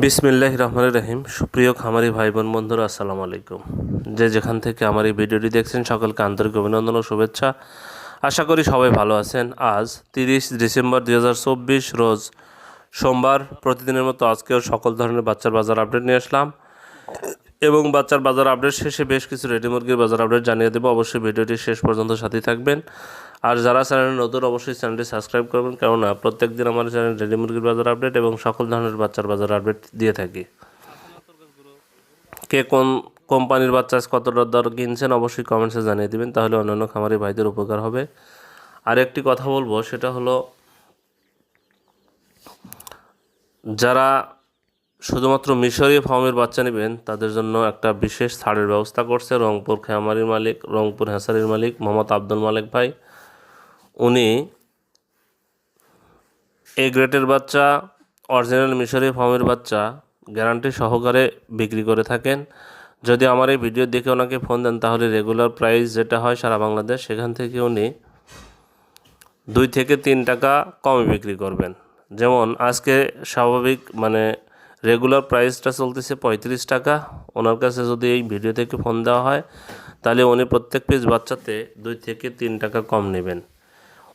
বিসমিল্লাহ রহমান রহিম। সুপ্রিয় খামারি ভাই বোন বন্ধুরা, আসসালামু আলাইকুম। যে যেখান থেকে আমার এই ভিডিওটি দেখছেন, সকলকে আন্তরিক অভিনন্দন ও শুভেচ্ছা। আশা করি সবাই ভালো আছেন। আজ তিরিশ ডিসেম্বর দুই হাজার চব্বিশ, রোজ সোমবার। প্রতিদিনের মতো আজকেও সকল ধরনের বাচ্চার বাজার আপডেট নিয়ে আসলাম। এবং বাচ্চার বাজার আপডেট শেষে বেশ কিছু রেডি মুরগির বাজার আপডেট জানিয়ে দেবো। অবশ্যই ভিডিওটি শেষ পর্যন্ত সাথে থাকবেন। আর যারা চ্যানেলে নতুন, অবশ্যই চ্যানেলটি সাবস্ক্রাইব করবেন। কেননা প্রত্যেক দিন আমার চ্যানেল রেডি মুরগির বাজার আপডেট এবং সকল ধরনের বাচ্চার বাজার আপডেট দিয়ে থাকি। কে কোন কোম্পানির বাচ্চা কতটা দর কিনছেন অবশ্যই কমেন্টসে জানিয়ে দিবেন, তাহলে অন্যান্য খামারি ভাইদের উপকার হবে। আর একটি কথা বলব, সেটা হলো, যারা শুধুমাত্র মিশরীয় ফার্মের বাচ্চা নেবেন, তাদের জন্য একটা বিশেষ ছাড়ের ব্যবস্থা করছে রংপুর খামারির মালিক, রংপুর হ্যাসারির মালিক মোহাম্মদ আব্দুল মালিক ভাই। উনি এ গ্রেটের বাচ্চা অরিজিনাল মিশরি ফার্মের বাচ্চা গ্যারান্টি সহকারে বিক্রি করে থাকেন। যদি আমার এই ভিডিও দেখে ওনাকে ফোন দেন, তাহলে রেগুলার প্রাইস যেটা হয় সারা বাংলাদেশ, সেখান থেকে উনি দুই থেকে তিন টাকা কমে বিক্রি করবেন। যেমন আজকে স্বাভাবিক মানে রেগুলার প্রাইসটা চলতেছে পঁয়ত্রিশ টাকা। ওনার কাছে যদি এই ভিডিও থেকে ফোন দেওয়া হয়, তাহলে উনি প্রত্যেক পিস বাচ্চাতে দুই থেকে তিন টাকা কম নেবেন।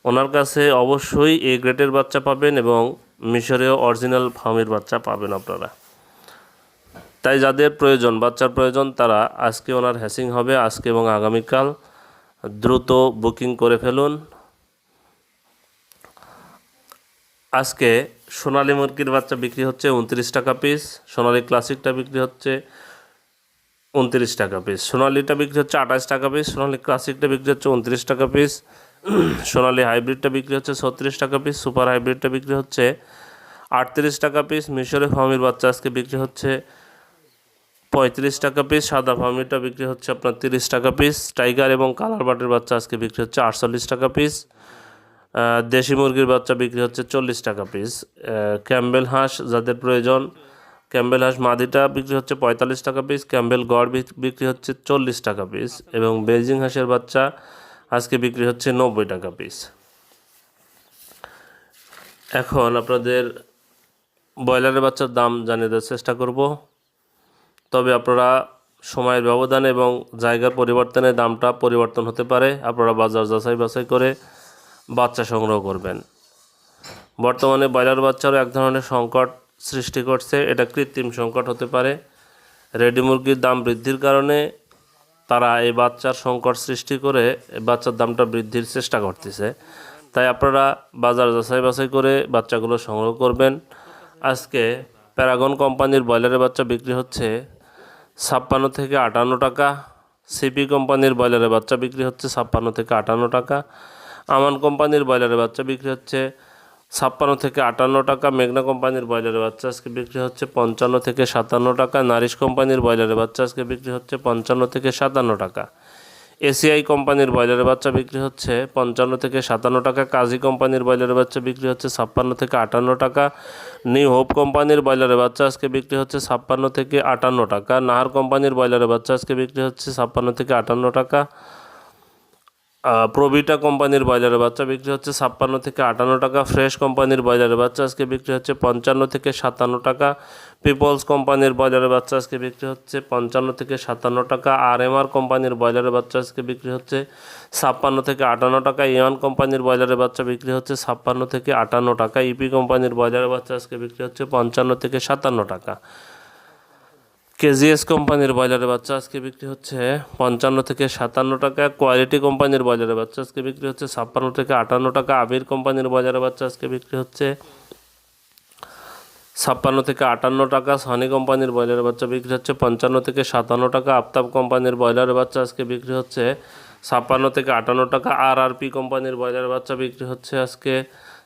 ওনার কাছে অবশ্যই এ গ্রেডের বাচ্চা পাবেন এবং মিশরেও অরিজিনাল ফার্মের বাচ্চা পাবেন আপনারা। তাই যাদের প্রয়োজন, বাচ্চার প্রয়োজন, তারা আজকে ওনার হ্যাসিং হবে, আজকে এবং আগামীকাল। দ্রুত বুকিং করে ফেলুন। আজকে সোনালী মুরগির বাচ্চা বিক্রি হচ্ছে উনত্রিশ টাকা পিস, সোনালী ক্লাসিকটা বিক্রি হচ্ছে উনত্রিশ টাকা পিস, সোনালিটা বিক্রি হচ্ছে আঠাশ টাকা পিস, সোনালি ক্লাসিকটা বিক্রি হচ্ছে উনত্রিশ টাকা পিস সোনালি হাইব্রিডটা বিক্রি হচ্ছে ছত্রিশ টাকা পিস সুপার হাইব্রিডটা বিক্রি হচ্ছে আটত্রিশ টাকা পিস মিশরে ফার্মির বাচ্চা আজকে বিক্রি হচ্ছে পঁয়ত্রিশ টাকা পিস সাদা ফার্মিটা বিক্রি হচ্ছে আপনার তিরিশ টাকা পিস টাইগার এবং কালার বাটের বাচ্চা আজকে বিক্রি হচ্ছে আটচল্লিশ টাকা পিস দেশি মুরগির বাচ্চা বিক্রি হচ্ছে চল্লিশ টাকা পিস ক্যাম্বেল হাঁস যাদের প্রয়োজন, ক্যাম্বেল হাঁস মাদিটা বিক্রি হচ্ছে পঁয়তাল্লিশ টাকা পিস ক্যাম্বেল গড় বিক্রি হচ্ছে চল্লিশ টাকা পিস এবং বেজিং হাঁসের বাচ্চা আজকে বিক্রি হচ্ছে নব্বই টাকা পিস এখন আপনাদের ব্রয়লারের বাচ্চার দাম জানিয়ে দেওয়ার চেষ্টা করব। তবে আপনারা সময়ের ব্যবধান এবং জায়গার পরিবর্তনে দামটা পরিবর্তন হতে পারে। আপনারা বাজার যাচাই বাছাই করে বাচ্চা সংগ্রহ করবেন। বর্তমানে ব্রয়লার বাচ্চারও এক ধরনের সংকট সৃষ্টি করছে। এটা কৃত্রিম সংকট হতে পারে। রেডি মুরগির দাম বৃদ্ধির কারণে তারা এই বাচ্চার সংকট সৃষ্টি করে এই বাচ্চার দামটা বৃদ্ধির চেষ্টা করতেছে। তাই আপনারা বাজার যাচাই বাছাই করে বাচ্চাগুলো সংগ্রহ করবেন। আজকে প্যারাগন কোম্পানির ব্রয়লারের বাচ্চা বিক্রি হচ্ছে ছাপ্পান্ন থেকে আটান্ন টাকা। সিপি কোম্পানির ব্রয়লারের বাচ্চা বিক্রি হচ্ছে ছাপ্পান্ন থেকে আটান্ন টাকা। আমান কোম্পানির ব্রয়লারের বাচ্চা বিক্রি হচ্ছে ছাপ্পান্ন থেকে আটান্ন টাকা মেঘনা কোম্পানির ব্রয়লারের বাচ্চা আজকে বিক্রি হচ্ছে পঞ্চান্ন থেকে সাতান্ন টাকা, নারিশ কোম্পানির ব্রয়লারের বাচ্চা আজকে বিক্রি হচ্ছে পঞ্চান্ন থেকে সাতান্ন টাকা। এসিআই কোম্পানির ব্রয়লারের বাচ্চা বিক্রি হচ্ছে পঞ্চান্ন থেকে সাতান্ন টাকা, কাজী কোম্পানির ব্রয়লারের বাচ্চা বিক্রি হচ্ছে ছাপ্পান্ন থেকে আটান্ন টাকা, নিউ হোপ কোম্পানির ব্রয়লারের বাচ্চা আজকে বিক্রি হচ্ছে ছাপ্পান্ন থেকে আটান্ন টাকা, নাহার কোম্পানির ব্রয়লারের বাচ্চা আজকে বিক্রি হচ্ছে ছাপ্পান্ন থেকে আটান্ন টাকা প্রবিটা কোম্পানির ব্রয়লারের বাচ্চা বিক্রি হচ্ছে ছাপ্পান্ন থেকে আটান্ন টাকা ফ্রেশ কোম্পানির ব্রয়লারের বাচ্চা আজকে বিক্রি হচ্ছে পঞ্চান্ন থেকে সাতান্ন টাকা পিপলস কোম্পানির ব্রয়লারের বাচ্চা আজকে বিক্রি হচ্ছে পঞ্চান্ন থেকে সাতান্ন টাকা আর এম আর কোম্পানির ব্রয়লারের বাচ্চা আজকে বিক্রি হচ্ছে ছাপ্পান্ন থেকে আটান্ন টাকা ইওয়ান কোম্পানির ব্রয়লারের বাচ্চা বিক্রি হচ্ছে ছাপ্পান্ন থেকে আটান্ন টাকা ইপি কোম্পানির ব্রয়লারের বাচ্চা আজকে বিক্রি হচ্ছে পঞ্চান্ন থেকে সাতান্ন টাকা। কেজিএস কোম্পানির ব্রয়লারের বাচ্চা আজকে বিক্রি হচ্ছে পঞ্চান্ন থেকে সাতান্ন টাকা। কোয়ালিটি কোম্পানির ব্রয়লারের বাচ্চা আজকে বিক্রি হচ্ছে ছাপ্পান্ন থেকে আটান্ন টাকা। আবির কোম্পানির ব্রয়লারের বাচ্চা আজকে বিক্রি হচ্ছে ছাপ্পান্ন থেকে আটান্ন টাকা। সনি কোম্পানির ব্রয়লারের বাচ্চা বিক্রি হচ্ছে পঞ্চান্ন থেকে সাতান্ন টাকা। আফতাব কোম্পানির ব্রয়লারের বাচ্চা আজকে বিক্রি হচ্ছে ছাপ্পান্ন থেকে আটান্ন টাকা। আর আর পি কোম্পানির ব্রয়লারের বাচ্চা বিক্রি হচ্ছে আজকে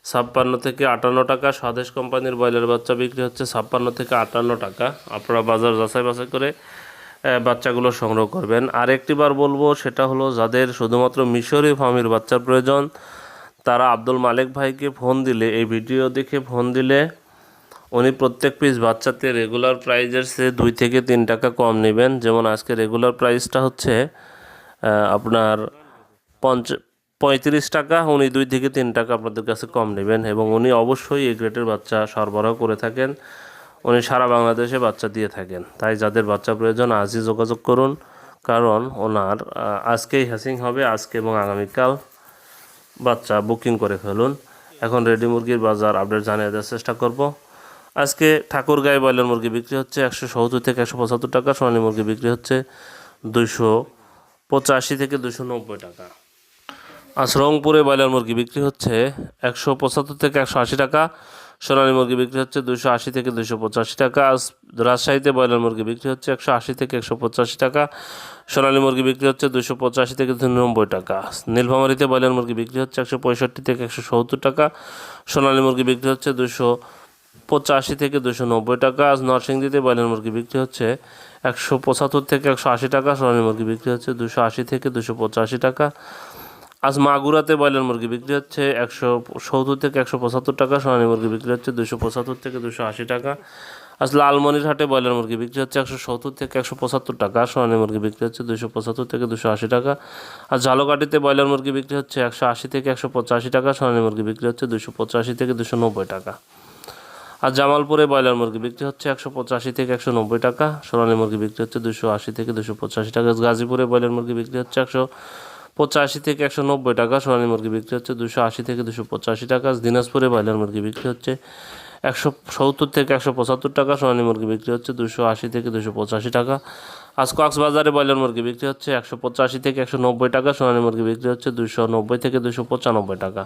ছাপ্পান্ন থেকে আটান্ন টাকা। স্বদেশ কোম্পানির ব্রয়লার বাচ্চা বিক্রি হচ্ছে ছাপ্পান্ন থেকে আটান্ন টাকা। আপনারা বাজার যাচাই বাছাই করে বাচ্চাগুলো সংগ্রহ করবেন। আর একটিবার বলব, সেটা হলো যাদের শুধুমাত্র মিশরি ফার্মের বাচ্চার প্রয়োজন, তারা আব্দুল মালিক ভাইকে ফোন দিলে, এই ভিডিও দেখে ফোন দিলে উনি প্রত্যেক পিস বাচ্চাতে রেগুলার প্রাইজের সে দুই থেকে তিন টাকা কম নেবেন। যেমন আজকে রেগুলার প্রাইসটা হচ্ছে আপনার পঞ্চ পঁয়ত্রিশ টাকা, উনি দুই থেকে তিন টাকা আপনাদের কাছে কম নেবেন এবং উনি অবশ্যই এই গ্রেটের বাচ্চা সরবরাহ করে থাকেন। উনি সারা বাংলাদেশে বাচ্চা দিয়ে থাকেন। তাই যাদের বাচ্চা প্রয়োজন আজই যোগাযোগ করুন, কারণ ওনার আজকেই হ্যাসিং হবে, আজকে এবং আগামীকাল বাচ্চা বুকিং করে ফেলুন। এখন রেডি মুরগির বাজার আপডেট জানিয়ে দেওয়ার চেষ্টা করব। আজকে ঠাকুরগাঁয়ে ব্রয়লার মুরগি বিক্রি হচ্ছে একশো সত্তর থেকে একশো পঁচাত্তর টাকা, সোনালী মুরগি বিক্রি হচ্ছে দুশো পঁচাশি থেকে দুশো নব্বই টাকা। আজ রংপুরে ব্রয়লার মুরগি বিক্রি হচ্ছে একশো পঁচাত্তর থেকে একশো আশি টাকা, সোনালী মুরগি বিক্রি হচ্ছে দুশো আশি থেকে দুশো পঁচাশি টাকা রাজশাহীতে ব্রয়লার মুরগি বিক্রি হচ্ছে একশো আশি থেকে একশো পঁচাশি টাকা, সোনালী মুরগি বিক্রি হচ্ছে দুশো পঁচাশি থেকে নব্বই টাকা, নীলফামারিতে ব্রয়লার মুরগি বিক্রি হচ্ছে একশো পঁয়ষট্টি থেকে একশো সত্তর টাকা, সোনালী মুরগি বিক্রি হচ্ছে দুশো পঁচাশি থেকে দুশো নব্বই টাকা, আজ নরসিংদীতে ব্রয়লার মুরগি বিক্রি হচ্ছে একশো পঁচাত্তর থেকে একশো আশি টাকা, সোনালী মুরগি বিক্রি হচ্ছে দুশো আশি থেকে দুশো পঁচাশি টাকা আজ মাগুরাতে ব্রয়লার মুরগি বিক্রি হচ্ছে একশো সত্তর থেকে একশো পঁচাত্তর টাকা, সোনালী মুরগি বিক্রি হচ্ছে দুশো পঁচাত্তর থেকে দুশো আশি টাকা। আজ লালমনিরহাটে ব্রয়লার মুরগি বিক্রি হচ্ছে একশো সত্তর থেকে একশো পঁচাত্তর টাকা, সোনালী মুরগি বিক্রি হচ্ছে দুশো পঁচাত্তর থেকে দুশো আশি টাকা। আর ঝালকাঠিতে ব্রয়লার মুরগি বিক্রি হচ্ছে একশো আশি থেকে একশো পঁচাশি টাকা, সোনালী মুরগি বিক্রি হচ্ছে দুশো পঁচাশি থেকে দুশো নব্বই টাকা। আর জামালপুরে ব্রয়লার মুরগি বিক্রি হচ্ছে একশো পঁচাশি থেকে একশো নব্বই টাকা, সোনালী মুরগি বিক্রি হচ্ছে দুশো আশি থেকে দুশো পঁচাশি টাকা। গাজীপুরে ব্রয়লার মুরগি বিক্রি হচ্ছে একশো পঁচাশি থেকে একশো নব্বই টাকা সোনালী মুরগি বিক্রি হচ্ছে, দুশো আশি থেকে দুশো পঁচাশি টাকা। দিনাজপুরে ব্রয়লার মুরগি বিক্রি হচ্ছে, একশো সত্তর থেকে একশো পঁচাত্তর টাকা, সোনালী মুরগি বিক্রি হচ্ছে, দুশো আশি থেকে দুশো পঁচাশি টাকা। আজ কক্সবাজারে ব্রয়লার মুরগি বিক্রি হচ্ছে, একশো পঁচাশি থেকে একশো নব্বই টাকা, সোনালী মুরগি বিক্রি হচ্ছে, দুশো নব্বই থেকে দুশো পঁচানব্বই টাকা।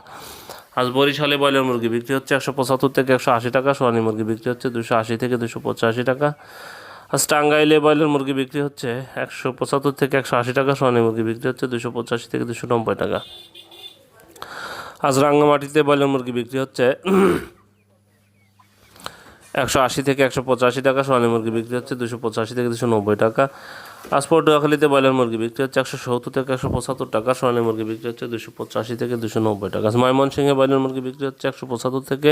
আজ বরিশালে ব্রয়লার মুরগি বিক্রি হচ্ছে, একশো পঁচাত্তর থেকে একশো আশি টাকা, সোনালী মুরগি বিক্রি হচ্ছে, দুশো আশি থেকে দুশো পঁচাশি টাকা। আজ টাঙ্গাইলে ব্রয়লার মুরগি বিক্রি হচ্ছে একশো পঁচাত্তর থেকে একশো আশি টাকা সোনালী মুরগি বিক্রি হচ্ছে দুশো পঁচাশি থেকে দুশো নব্বই টাকা। আজ রাঙ্গামাটিতে ব্রয়লার মুরগি বিক্রি হচ্ছে একশো আশি থেকে একশো পঁচাশি টাকা সোনালী মুরগি বিক্রি হচ্ছে দুশো পঁচাশি থেকে দুশো নব্বই টাকা। আজ পটুয়াখালীতে ব্রয়লার মুরগি বিক্রি হচ্ছে একশো সত্তর থেকে একশো পঁচাত্তর টাকা সোনালী মুরগি বিক্রি হচ্ছে দুশো পঁচাশি থেকে দুশো নব্বই টাকা। ময়মনসিংহে ব্রয়লার মুরগি বিক্রি হচ্ছে একশো পঁচাত্তর থেকে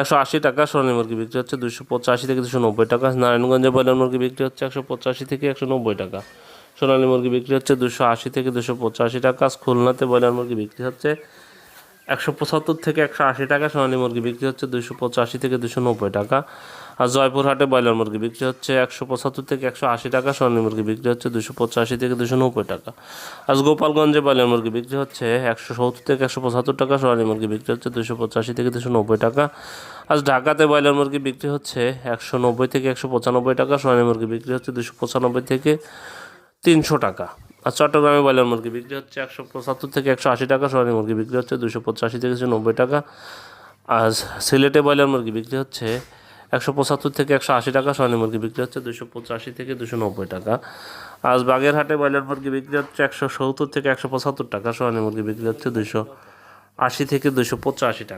একশো আশি টাকা সোনালী মুরগি বিক্রি হচ্ছে দুশো পঁচাশি থেকে দুশো নব্বই টাকা। নারায়ণগঞ্জে ব্রয়লার মুরগি বিক্রি হচ্ছে একশো পঁচাশি থেকে একশো নব্বই টাকা। সোনালী মুরগি বিক্রি হচ্ছে দুশো আশি থেকে দুশো পঁচাশি টাকা। খুলনাতে ব্রয়লার মুরগি বিক্রি হচ্ছে একশো পঁচাত্তর থেকে একশো আশি টাকা সোনালী মুরগি বিক্রি হচ্ছে দুশো পঁচাশি থেকে দুশো নব্বই টাকা। আর জয়পুরহাটে ব্রয়লার মুরগি বিক্রি হচ্ছে একশো পঁচাত্তর থেকে একশো আশি টাকা, সোনালী মুরগি বিক্রি হচ্ছে দুশো পঁচাশি থেকে দুশো নব্বই টাকা। আজ গোপালগঞ্জে ব্রয়লার মুরগি বিক্রি হচ্ছে একশো সত্তর থেকে একশো পঁচাত্তর টাকা, সোনালী মুরগি বিক্রি হচ্ছে দুশো পঁচাশি থেকে দুশো নব্বই টাকা। আজ ঢাকাতে ব্রয়লার মুরগি বিক্রি হচ্ছে একশো নব্বই থেকে একশো পঁচানব্বই টাকা, সোনালী মুরগি বিক্রি হচ্ছে দুশো পঁচানব্বই থেকে তিনশো টাকা। আর চট্টগ্রামে ব্রয়লার মুরগি বিক্রি হচ্ছে একশো পঁচাত্তর থেকে একশো আশি টাকা সোনালী মুরগি বিক্রি হচ্ছে দুশো পঁচাশি থেকে দুশো নব্বই টাকা। আর সিলেটে ব্রয়লার মুরগি বিক্রি হচ্ছে একশো পঁচাত্তর থেকে একশো আশি টাকা সোনালী মুরগি বিক্রি হচ্ছে দুশো পঁচাশি থেকে দুশো নব্বই টাকা। আজ বাগেরহাটে ব্রয়লার মুরগি বিক্রি হচ্ছে একশো সত্তর থেকে একশো পঁচাত্তর টাকা সোনালী মুরগি বিক্রি হচ্ছে দুশো আশি থেকে দুশো পঁচাশি টাকা।